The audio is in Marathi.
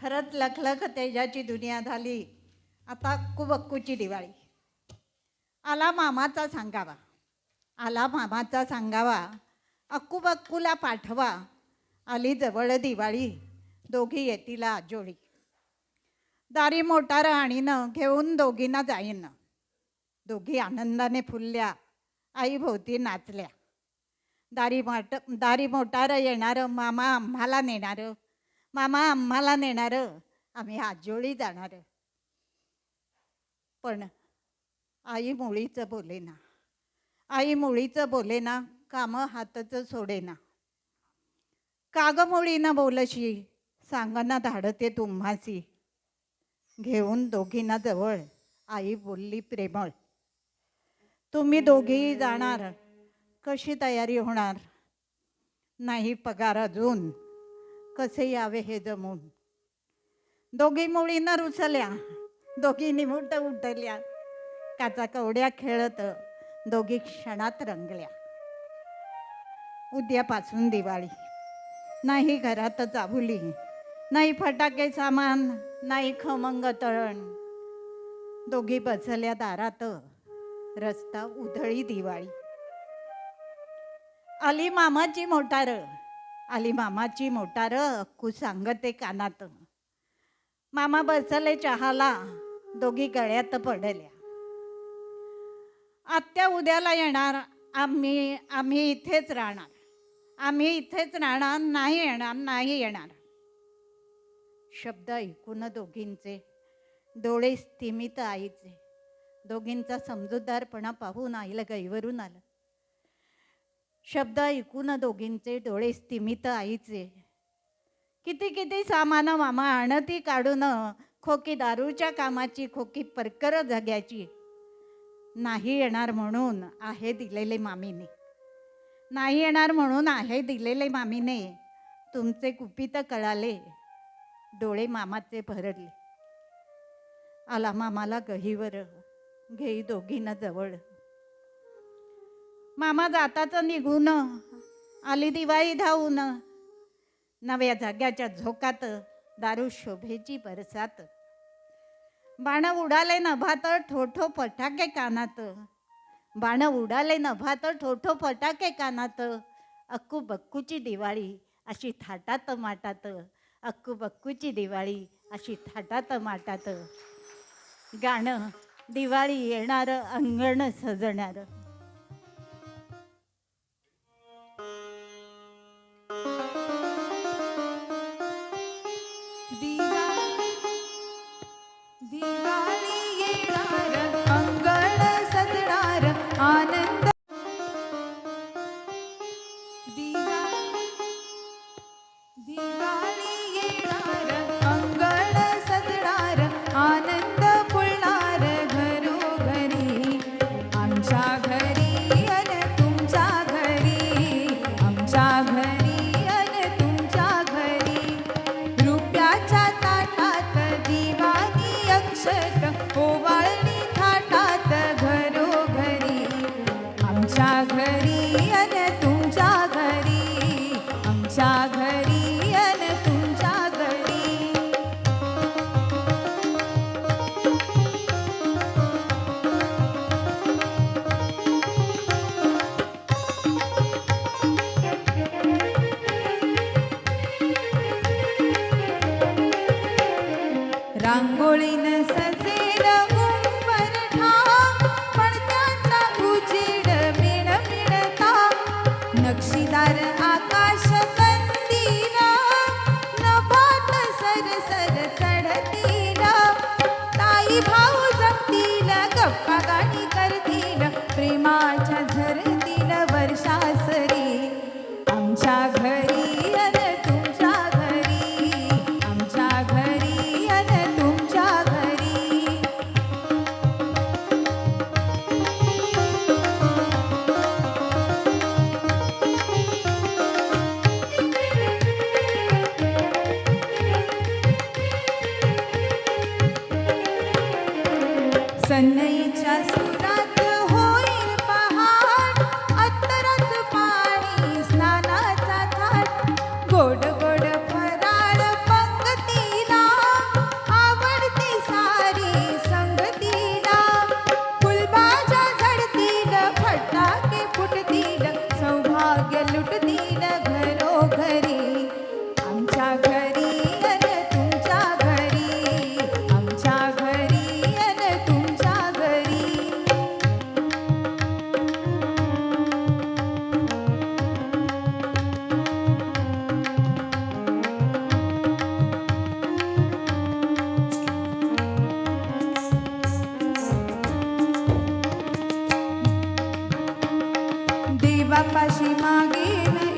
खरंच लखलख तेजाची दुनिया झाली. आता कुबक्कूची दिवाळी. आला मामाचा सांगावा. आला मामाचा सांगावा. अक्कूबक्कूला पाठवा. आली जवळ दिवाळी. दोघी येतीला आजोळी. दारी मोटार आणीनं घेऊन दोघींना जाईन. दोघी आनंदाने फुलल्या. आईभोवती नाचल्या. दारी माट दारी मोटार येणारं मामा आम्हाला नेणारं. मामा आम्हाला नेणारं. आम्ही आजोळी जाणार. पण आई मुळीचं बोलेना आई मुळीचं बोलेना कामं हातचं सोडेना काग मुळीनं बोलशी सांगना धाडते तुम्हासी. घेऊन दोघींना जवळ आई बोलली प्रेमळ. तुम्ही दोघीही जाणार कशी तयारी होणार? नाही पगार अजून. कसे यावे हे जमून? दोघी मुळीनं रुसल्या दोघी निमुट उठल्या. काचा कवड्या खेळत दोघी क्षणात रंगल्या. उद्यापासून दिवाळी. नाही घरात चाबुली नाही फटाके सामान नाही खमंग तळण. दोघी बसल्या दारात रस्ता उधळी दिवाळी. आली मामाची मोटार आली मामाची मोटार अक्कू सांगते कानात. मामा बसले चहाला दोघी गळ्यात पडल्या. आत्या उद्याला येणार आम्ही आम्ही इथेच राहणार. आम्ही इथेच राहणार नाही येणार नाही येणार. शब्द ऐकून दोघींचे डोळे स्थिमित आईचे. दोघींचा समजूतदारपणा पाहून आईला गैवरून आलं. शब्द ऐकून दोघींचे डोळे स्तिमित आईचे. किती किती सामान मामा आणती काढून खोकी दारूच्या कामाची खोकी परकर जग्याची. नाही येणार म्हणून आहे दिलेले मामीने. नाही येणार म्हणून आहे दिलेले मामीने. तुमचे कुपित कळाले. डोळे मामाचे भरले. आला मामाला गहीवर. घेई दोघीनं जवळ. मामा जाताच निघून आली दिवाळी धावून. नव्या जाग्याच्या झोकात दारू शोभेची बरसात. बाण उडाले नभात ठोठो फटाके कानात. बाण उडाले नभात ठोठो फटाके कानात. अक्कू बक्कूची दिवाळी अशी थाटात माटात. अक्कू बक्कूची दिवाळी अशी थाटात माटात. गाणं दिवाळी येणार अंगण सजणार. आनंद रांगोळीनं सजेल पण पडद्याचा उजेड मिण मिळता नक्षीदार आकाश कंदीला नभात सरसर चढतील. ताई भाऊ सन्नईच्या सुरा मागे